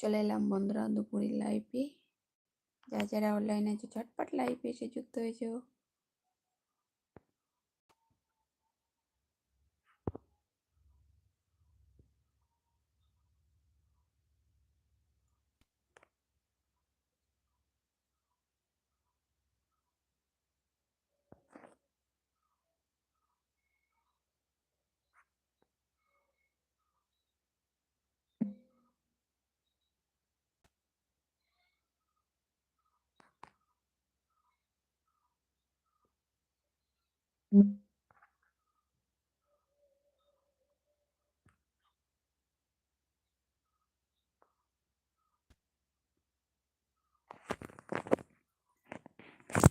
চলে এলাম বন্ধুরা দুপুরের লাইফে যা যারা অনলাইনে আছে ঝটপট লাইফে এসে যুক্ত হয়েছে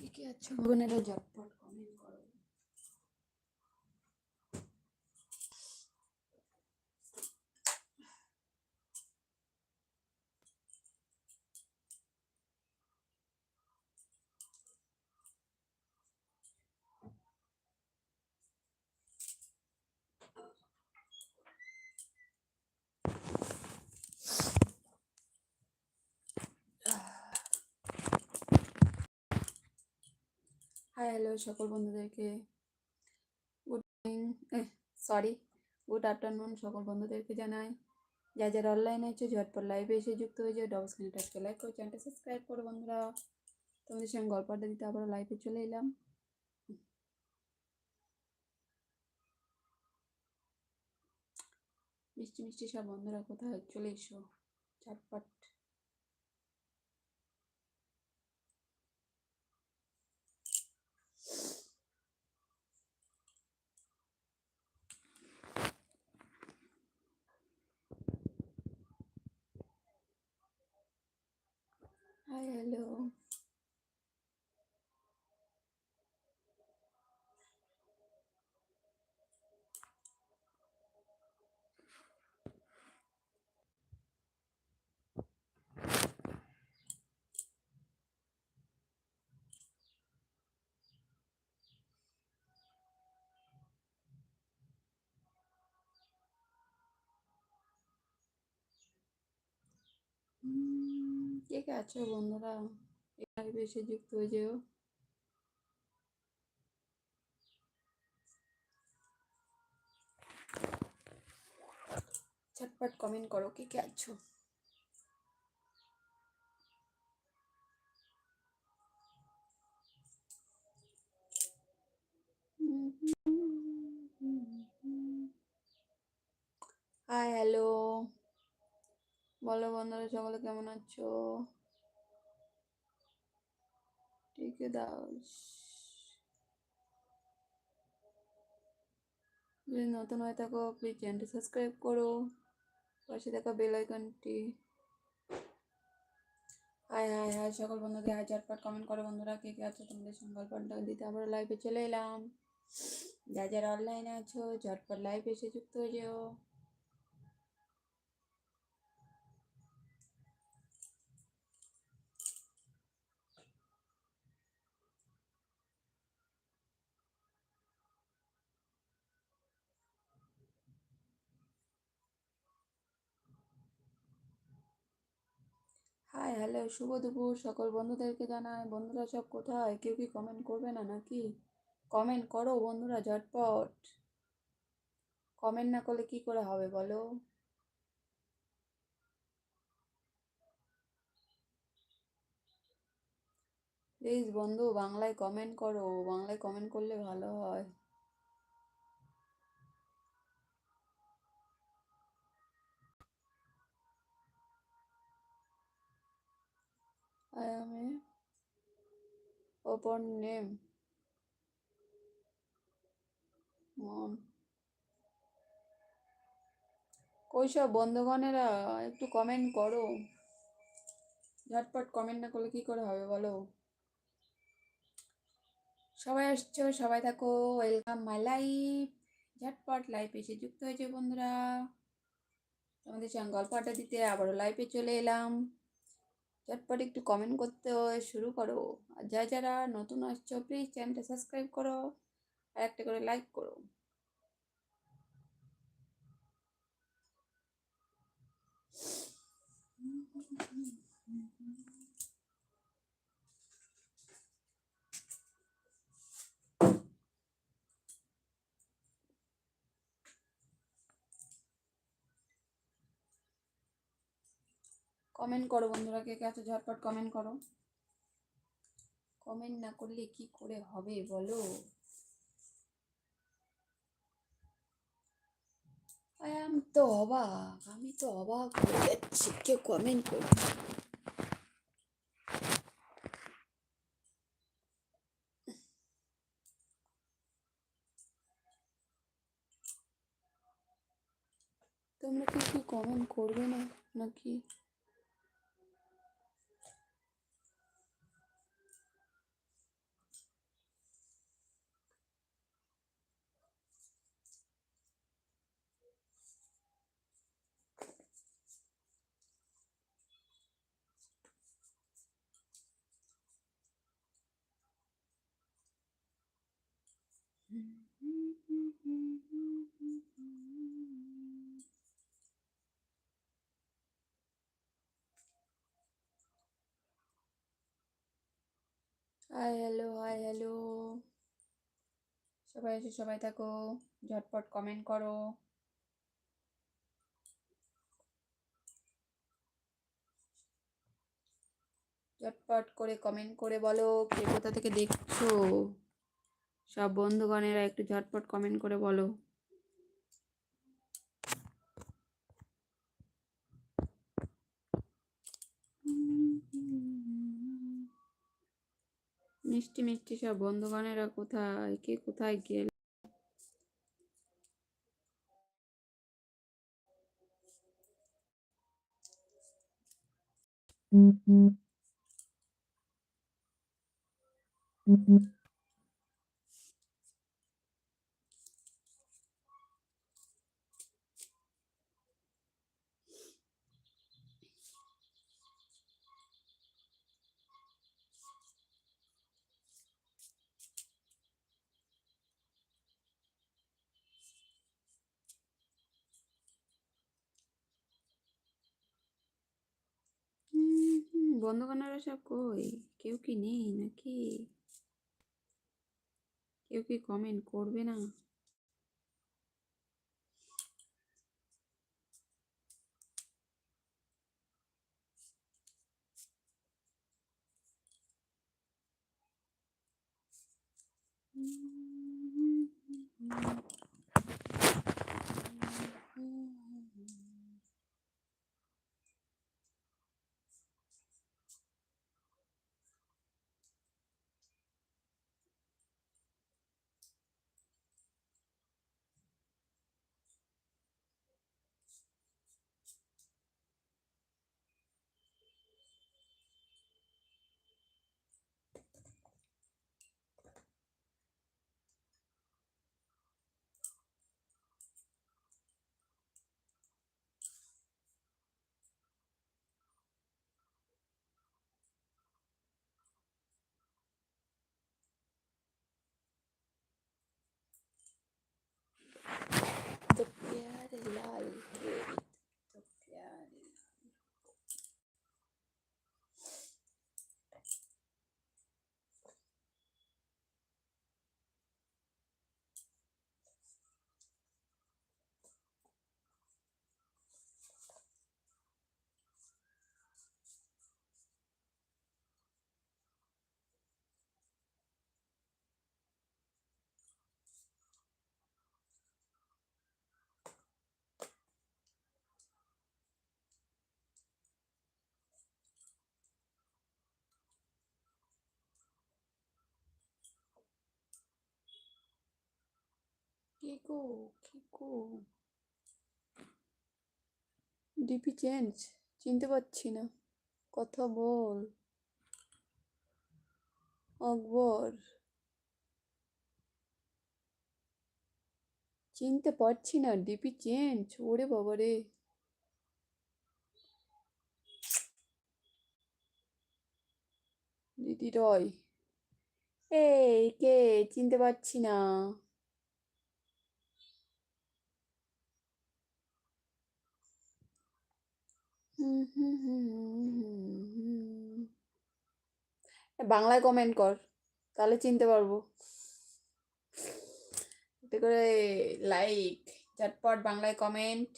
কি আছে? বোনেরা ঝটপট কমেন্ট করো। হাই হ্যালো সকল বন্ধুদেরকে। Good morning sorry good afternoon সকল বন্ধুদেরকে জানাই। যা যারা অনলাইনে আছে, ঝটপট লাইভে এসে যুক্ত হয়ে যায় ডবল স্ক্রিনে টাচকে লাইক করো চ্যানেলটা সাবস্ক্রাইব করো বন্ধুরা। তোমাদের সঙ্গে গল্প আড্ডা দিতে আবারও লাইভে চলে এলাম। মিষ্টি মিষ্টি সব বন্ধুরা কোথায়? চলে এসো, ঝটপট হাই হ্যালো কে কে আছো বন্ধুরা? লাইভে বেশি যুক্ত হয়ে যেও। ঝটপট কমেন্ট করো কে কে আছো। হাই হ্যালো বলো বন্ধুরা, সকলে কেমন আছো? টিকে দাও। যদি নতুন হয়ে থাকো প্লিজ চ্যানেলটি সাবস্ক্রাইব করো। পাশে থাকা বেল আইকনটি হাই হাই হাই সকল বন্ধুদের হাই ঝটপট কমেন্ট করো বন্ধুরা, কে কে আছো, তোমাদের গল্পটা দিতে আবার লাইভে চলে এলাম। যা, যারা অনলাইনে আছো, ঝটপট লাইভে এসে যুক্ত হয়ে যেও। হাই, হ্যালো, শুভ দুপুর। সকল বন্ধুদেরকে জানাই, বন্ধুরা সব কোথায়? কেউ কি কমেন্ট করবে না নাকি? কমেন্ট করো বন্ধুরা, ঝটপট। কমেন্ট না করলে কি করে হবে বলো? প্লিজ বন্ধু, বাংলায় কমেন্ট করো। বাংলায় কমেন্ট করলে ভালো হয়। I am a open name. মন কইসব বন্ধুগণেরা? একটু কমেন্ট করো। ঝটপট কমেন্ট না করলে কি করে হবে বলো? সবাই আসছো? সবাই থাকো। ওয়েলকাম মাই লাইফ ঝটপট লাইফ এসে যুক্ত হয়েছে বন্ধুরা। তোমাদের সঙ্গে গল্প আড্ডা দিতে আবারও লাইফে চলে এলাম। ঝটপট একটু কমেন্ট করতে শুরু করো। আর যারা যারা নতুন আসছো প্লিজ চ্যানেলটা সাবস্ক্রাইব করো। আর একটা করে লাইক করো। কমেন্ট করো বন্ধুরা, কে কে আছো ঝটপট কমেন্ট করো। কমেন্ট না করলে কি করে হবে বলো? আমি তো অবাক, আমি তো অবাক হয়ে যাচ্ছি, কেউ কমেন্ট করো তোমরা কি কি কমেন্ট করবে না, নাকি? হাই হ্যালো হাই হ্যালো সবাই এসে সবাই থাকো, ঝটপট কমেন্ট করো। ঝটপট করে কমেন্ট করে বলো, কে কোথা থেকে দেখছ? সব বন্ধুগণেরা একটু ঝটপট কমেন্ট করে বলো। মিষ্টি মিষ্টি সব বন্ধুগণেরা কোথায়? কে কোথায় গেল? বন্ধুগণেরা সব কই? কেউ কি নেই নাকি? কেউ কি কমেন্ট করবে না? तो কি গো ডিপি চেঞ্জ চিনতে পারছি না। কথা বল। আকবর চিনতে পারছি না, ডিপি চেঞ্জ, ওরে বাবা রে দিদি রয়। এই, কে? চিনতে পারছি না। বাংলায় কমেন্ট কর তাহলে চিনতে পারব। এতে করে লাইক ঝটপট বাংলায় কমেন্ট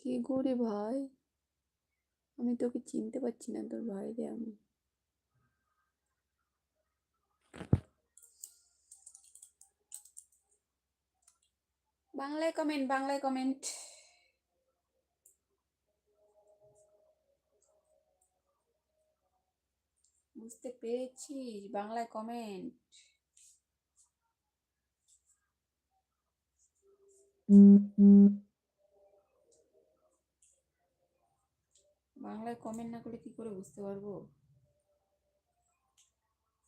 কি করে ভাই? আমি তোকে চিনতে পারছি না তোর ভাইরে আমি। বাংলায় কমেন্ট বাংলায় কমেন্ট বুঝতে পেরেছিস বাংলায় কমেন্ট বাংলায় কমেন্ট না করে কি করে বুঝতে পারব?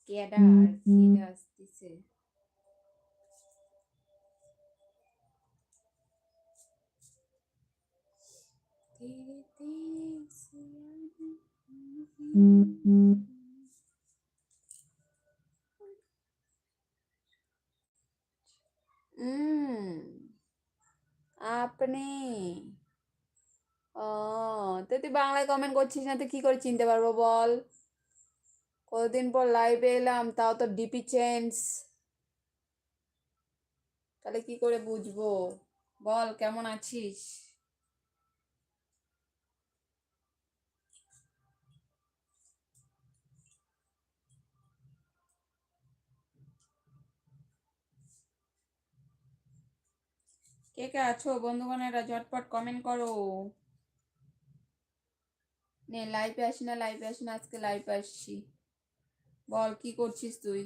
কেডা আর কেডা আসতেছে? ধীরে ধীরে আপনি ও তো তুই বাংলায় কমেন্ট করছিস না তো কি করে চিনতে পারব বল কতদিন পর লাইভে এলাম তাও তো ডিপি চেঞ্জ তাহলে কি করে বুঝব বল কেমন আছিস? কে কে আছো বন্ধুগণেরা? ঝটপট কমেন্ট করো। নে লাইভে আসি না লাইভে আসি না, আজকে লাইভে আসছি। বল, কি করছিস তুই?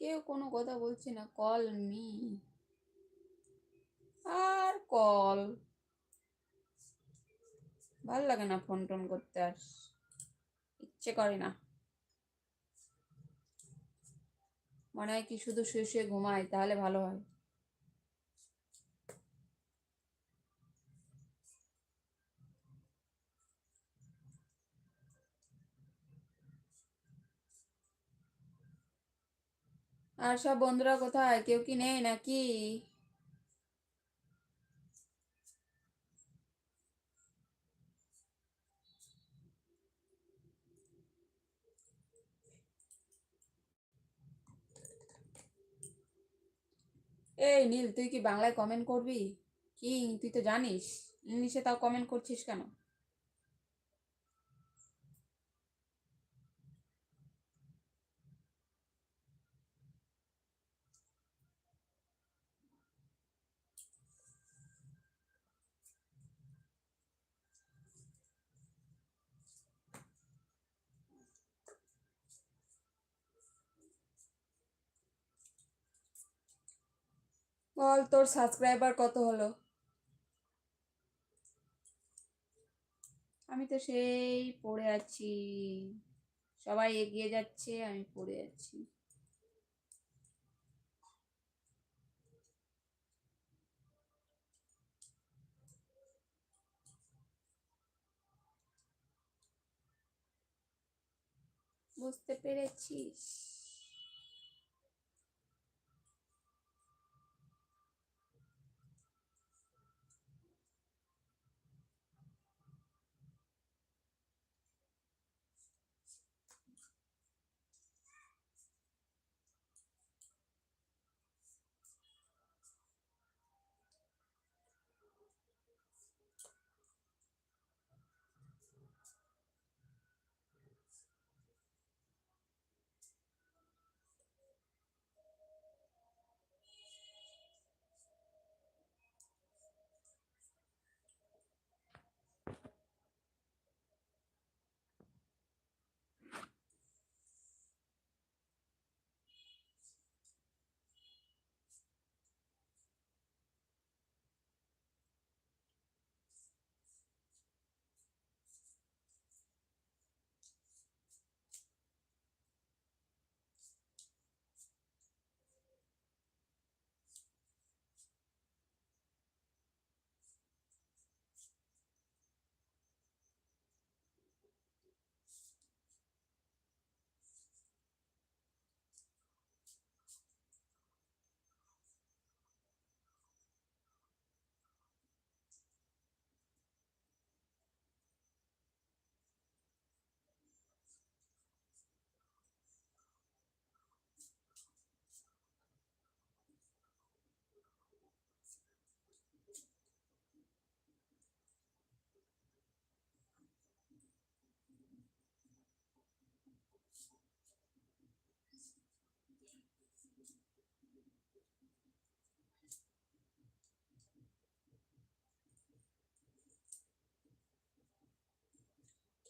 কেউ কোনো কথা বলছে না কল মি আর কল ভালো লাগে না ফোন টোন করতে আর। ইচ্ছে করে না। মনে হয় কি শুধু শুয়ে শুয়ে ঘুমাই, তাহলে ভালো হয়। আর সব বন্ধুরা কোথায়? কেউ কি নেই নাকি? এই নীল, তুই কি বাংলায় কমেন্ট করবি? কি, তুই তো জানিস, ইংলিশে তাও কমেন্ট করছিস কেন? বল, তোর সাবস্ক্রাইবার কত হলো? আমি তো সেই পড়ে আছি। সবাই এগিয়ে যাচ্ছে, আমি পড়ে আছি। বুঝতে পেরেছিস?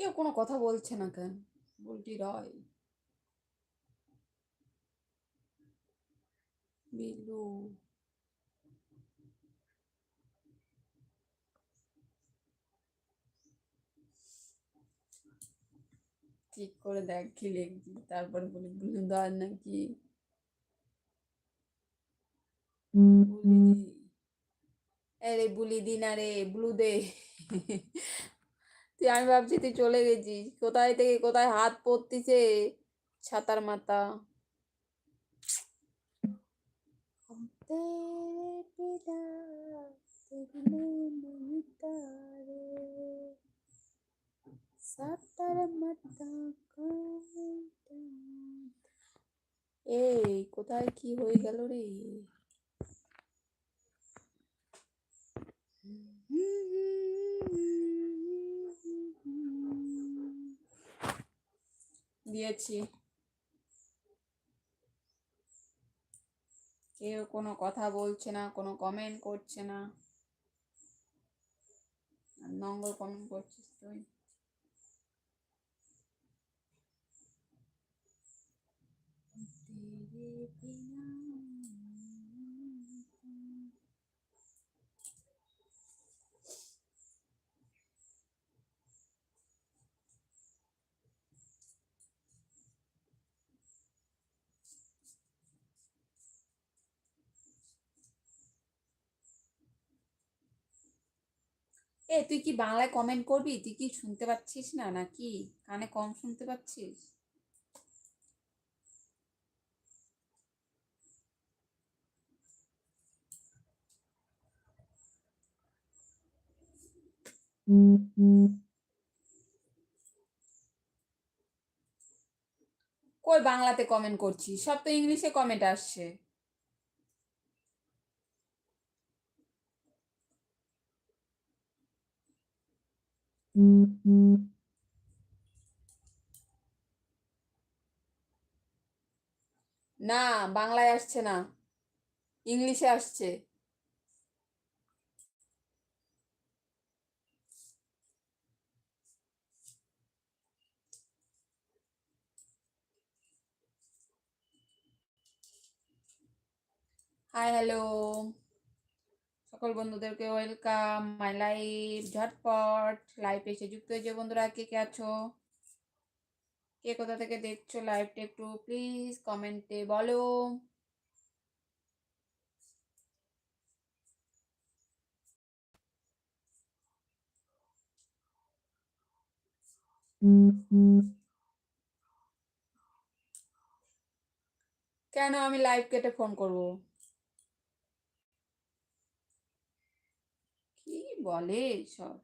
কেউ কোনো কথা বলছে না কেন? বুলটি রয়। বিলু। ঠিক করে দেখ কি লিখবি তারপর বলি ব্লু দেওয়ার নাকি আরে বুলি দি না রে ব্লু দে তুই আমি ভাবছি তুই চলে গেছিস। কোথায় থেকে কোথায় হাত পড়তিছে? ছাতার মাথা। এই, কোথায় কি হয়ে গেল রে? দিয়েছি কেউ কোনো কথা বলছে না কোনো কমেন্ট করছে না। নঙ্গল কমেন্ট করছিস তুই। এ, তুই কি বাংলায় কমেন্ট করবি? তুই কি শুনতে পাচ্ছিস না নাকি? কানে কম শুনতে পাচ্ছিস? কই বাংলাতে কমেন্ট করছিস? সব তো ইংলিশে কমেন্ট আসছে। না বাংলায় আসছে না। ইংলিশে আসছে। হাই হ্যালো সকল বন্ধুদেরকে ওয়েলকাম মাই লাইভ ঝটপট লাইভ এসে যুক্ত হয়েছে বন্ধুরা। কে কে আছো? কে কোথা থেকে দেখছ লাইভটা একটু প্লিজ কমেন্টে বলো। কেন আমি লাইভ কেটে ফোন করব কি বলে সব।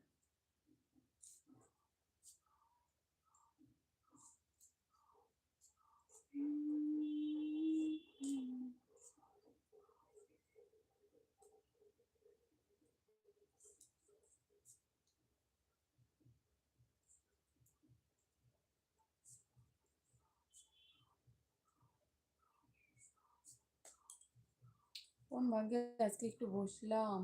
কোন ভাগ্যে আজকে একটু বসলাম?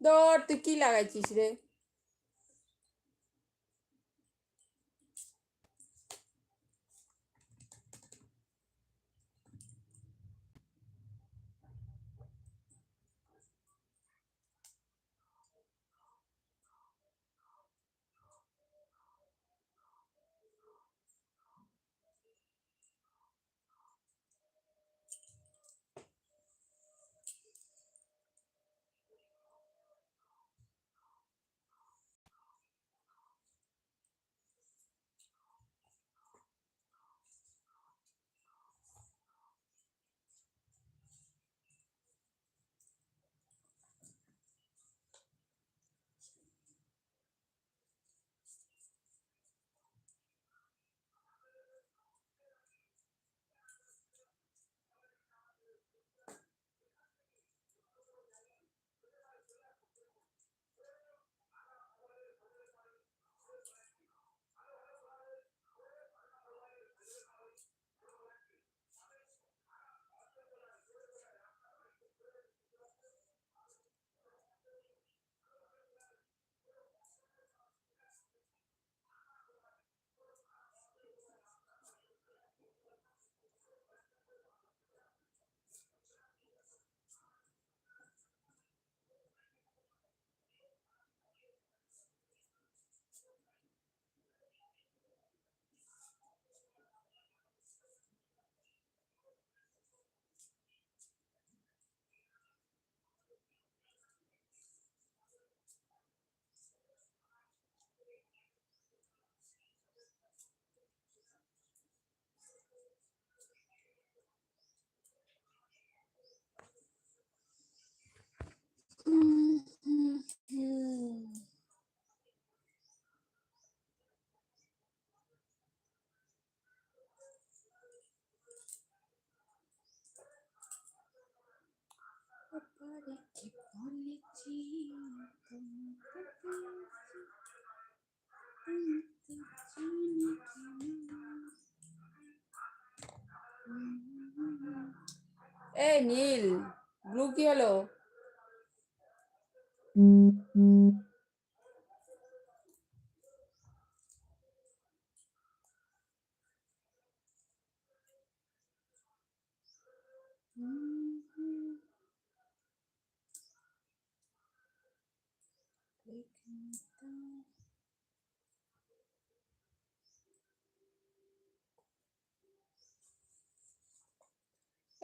দর তুই কি লাগাইছিস রে? রেখে বলেছি তোমাকে দিয়েছি, তুমি তো চিনি এ নীল ব্লু কি হলো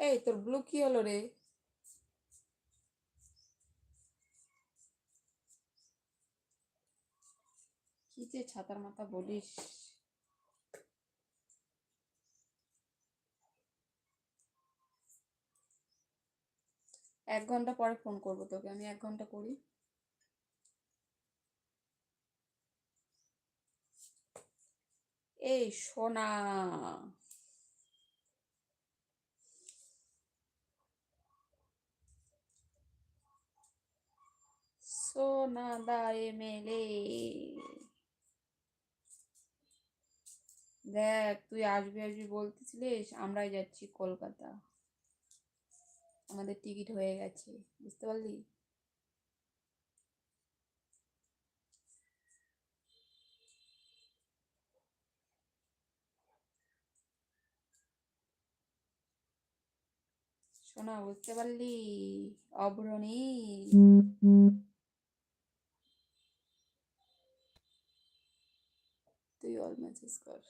এই তোর ব্লু কি হলো রে? কি যে ছাতার মাথা বলিস? এক ঘণ্টা পরে ফোন করব তোকে, আমি এক ঘণ্টা করি। এই সোনা। সোনা দা এমএলএ দেখ, তুই আসবি আসবি বলতেছিলিস? আমরাই যাচ্ছি কলকাতা। আমাদের টিকিট হয়ে গেছে, বুঝতে পারলি? শোনা, বুঝতে পারলি? অগ্রণী তুই অল মেসেজ কর।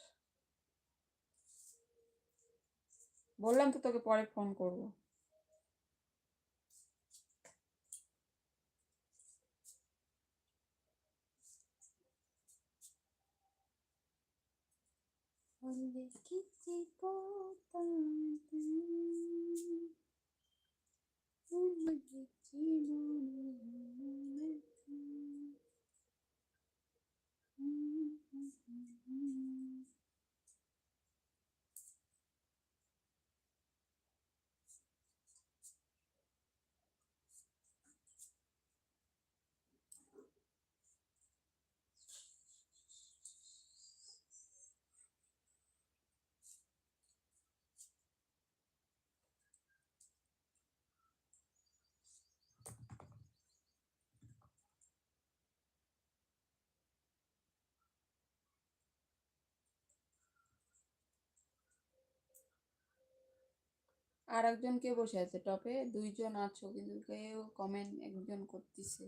বললাম তো তোকে পরে ফোন করব। বললে কিছু আর একজন কে বসে আছে টপে দুইজন আছো কিন্তু কেউ কমেন্ট একজন করতেছে।